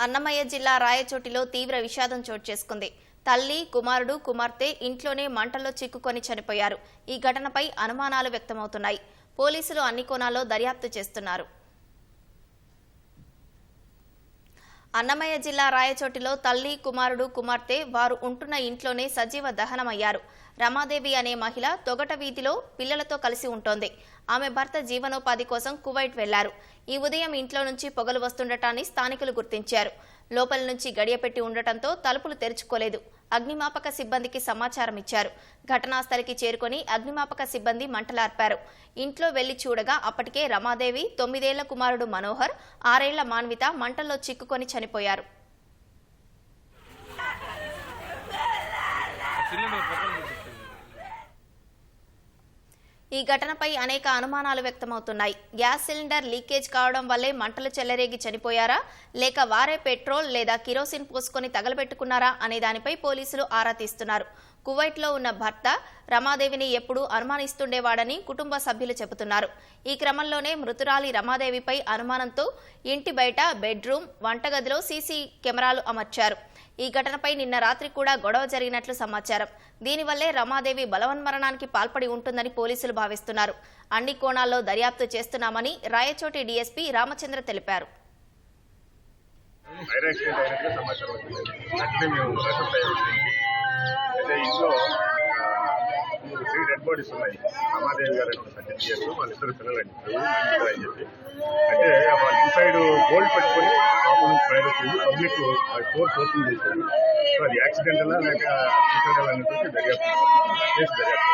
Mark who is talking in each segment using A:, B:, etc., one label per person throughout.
A: అన్నమయ్య జిల్లా రాయచోటిలో తీవ్ర విషాదం చోటు చేసుకుంది. తల్లి కుమారుడు కుమార్తె ఇంట్లోనే మంటల్లో చిక్కుకొని చనిపోయారు. ఈ ఘటనపై అనుమానాలు వ్యక్తమవుతున్నాయి. పోలీసులు అన్ని కోణాల్లో దర్యాప్తు చేస్తున్నారు. అన్నమయ్య జిల్లా రాయచోటిలో తల్లి కుమారుడు కుమార్తె వారు ఉంటున్న ఇంట్లోనే సజీవ దహనమయ్యారు. రమాదేవి అనే మహిళ తొగట వీధిలో పిల్లలతో కలిసి ఉంటోంది. ఆమె భర్త జీవనోపాధి కోసం కువైట్ వెళ్ళారు. ఈ ఉదయం ఇంట్లో నుంచి పొగలు వస్తుండటాన్ని స్థానికులు గుర్తించారు. లోపల నుంచి గడియపెట్టి ఉండటంతో తలుపులు తెరుచుకోలేదు. అగ్నిమాపక సిబ్బందికి సమాచారం ఇచ్చారు. ఘటనాస్థలికి చేరుకొని అగ్నిమాపక సిబ్బంది మంటలార్పారు. ఇంట్లో వెళ్ళి చూడగా అప్పటికే రమాదేవి తొమ్మిదేళ్ళ కుమారుడు మనోహర్ ఆరేళ్ళ మాన్విత మంటల్లో చిక్కుకొని చనిపోయారు. ఈ ఘటనపై అనేక అనుమానాలు వ్యక్తమవుతున్నాయి. గ్యాస్ సిలిండర్ లీకేజ్ కావడం వల్లే మంటలు చెలరేగి చనిపోయారా? లేక వారే పెట్రోల్ లేదా కిరోసిన్ పోసుకొని తగలబెట్టుకున్నారా? అనే దానిపై పోలీసులు ఆరా తీస్తున్నారు. కువైట్లో ఉన్న భర్త రమాదేవిని ఎప్పుడూ అనుమానిస్తుండేవాడని కుటుంబ సభ్యులు చెబుతున్నారు. ఈ క్రమంలోనే మృతురాలి రమాదేవిపై అనుమానంతో ఇంటి బయట బెడ్రూమ్ వంటగదిలో సీసీ కెమెరాలు అమర్చారు. ఈ ఘటనపై నిన్న రాత్రి కూడా గొడవ జరిగినట్లు సమాచారం. దీనివల్లే రమాదేవి బలవన్మరణానికి పాల్పడి ఉంటుందని పోలీసులు భావిస్తున్నారు. అన్ని కోణాల్లో దర్యాప్తు చేస్తున్నామని రాయచోటి డీఎస్పీ రామచంద్ర తెలిపారు.
B: త్రీ డెడ్ బాడీస్ ఉన్నాయి. రమాదేవి గారు సర్జరీ చేస్తూ వాళ్ళిద్దరు పిల్లలు అని చెప్పి. అంటే వాళ్ళు ఇన్సైడ్ గోల్డ్ పెట్టి ఫైర్ వచ్చింది పబ్లిక్ డోర్స్ ఓపెన్ చేశారు. సో అది యాక్సిడెంటలా లేక సూసైడల్ అనేది దర్యాప్తు కేసు దర్యాప్తు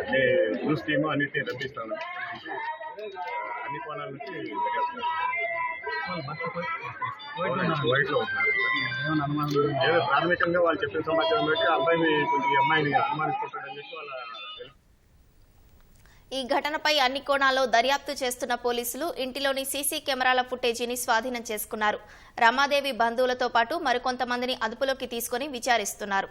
B: అన్ని న్యూస్ టీమ్ అన్నిటిని రప్పిస్తాను. అన్ని కోణాల నుంచి దర్యాప్తు ఉంటున్నారు. ఏదో ప్రాథమికంగా వాళ్ళు చెప్పిన సమాచారం బట్టి అబ్బాయిని కొంచెం అమ్మాయిని అనుమానిస్తుంటాడని చెప్పి వాళ్ళ
A: ఈ ఘటనపై అన్ని కోణాల్లో దర్యాప్తు చేస్తున్న పోలీసులు ఇంటిలోని సీసీ కెమెరాల ఫుటేజీని స్వాధీనం చేసుకున్నారు. రమాదేవి బంధువులతో పాటు మరికొంతమందిని అదుపులోకి తీసుకుని విచారిస్తున్నారు.